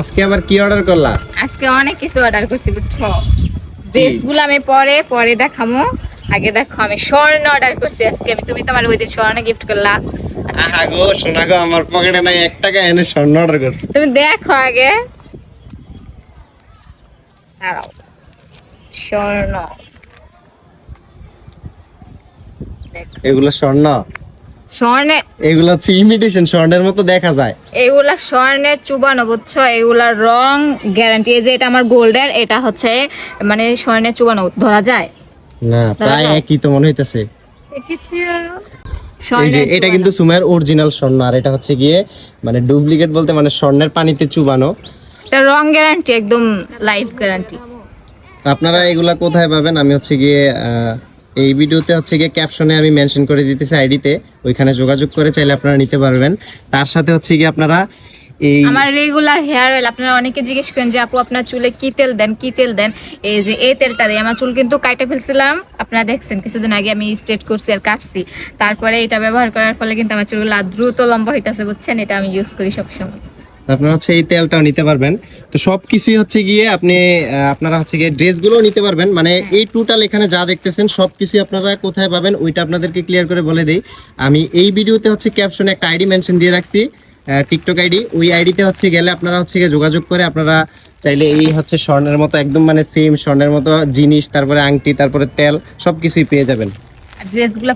আজকে আবার কি অর্ডার করলা? আজকে অনেক কিছু অর্ডার করছি বুঝছ? ড্রেসগুলো আমি পরে পরে দেখামো। আগে দেখো আমি স্বর্ণ অর্ডার করছি আজকে। আমি তুমি তোমার ওই দিন স্বর্ণ গিফট করলা। আহা গো শোনা গো আমার পকেটে নাই এক টাকা এনে স্বর্ণ অর্ডার করছি। তুমি দেখো আগে। দাঁড়াও। স্বর্ণ। এগুলো স্বর্ণ? স্বর্ণে এগুলো হচ্ছে ইমিটেশন স্বর্ণের মতো দেখা যায়। এগুলা স্বর্ণের চুবানো বুঝছ? এগুলা রং গ্যারান্টি এই যে এটা আমার গোল্ডের এটা হচ্ছে মানে স্বর্ণের চুবানো ধরা যায়? না প্রায় একই তো মনে হইতেছে। এটা কিন্তু সুমাইয়ের অরিজিনাল স্বর্ণ আর এটা হচ্ছে গিয়ে মানে ডুপ্লিকেট বলতে মানে স্বর্ণের পানিতে চুবানো। এটা রং গ্যারান্টি একদম লাইফ গ্যারান্টি আপনারা এগুলা কোথায় পাবেন? আমি হচ্ছে গিয়ে এই ভিডিওতে হচ্ছে গিয়ে ক্যাপশনে আমি মেনশন করে দিতেছি আইডিতে, ওইখানে যোগাযোগ করে চাইলে আপনারা নিতে পারবেন। তার সাথে হচ্ছে গিয়ে আপনারা এই আমার রেগুলার হেয়ার অয়েল আপনারা অনেকে জিজ্ঞেস করেন যে, আপু, আপনার চুলে কি তেল দেন? কি তেল দেন? এই যে, এই তেলটা দিই আমার চুল কিন্তু কাইটে ফেলছিলাম। আপনারা দেখছেন, কিছুদিন আগে আমি স্ট্রেট করছি আর কাটছি। তারপরে এটা ব্যবহার করার ফলে কিন্তু আমার চুলগুলো দ্রুত লম্বা হইতাছে, বুঝছেন? এটা আমি ইউজ করি সবসময়। আপনারা হচ্ছে এই তেলটাও নিতে পারবেন। তো সব কিছুই হচ্ছে গিয়ে আপনি আপনারা হচ্ছে গিয়ে ড্রেসগুলোও নিতে পারবেন। মানে এই টোটাল এখানে যা দেখতেছেন সব কিছুই আপনারা কোথায় পাবেন, ওইটা আপনাদেরকে ক্লিয়ার করে বলে দিই। আমি এই ভিডিওতে হচ্ছে ক্যাপশনে একটা আইডি মেনশন দিয়ে রাখছি টিকটক আইডি ওই আইডিতে হচ্ছে গেলে আপনারা হচ্ছে গিয়ে যোগাযোগ করে আপনারা চাইলে এই হচ্ছে স্বর্ণের মতো, একদম মানে সেম স্বর্ণের মতো জিনিস, তারপরে আংটি, তারপরে তেল সব কিছুই পেয়ে যাবেন।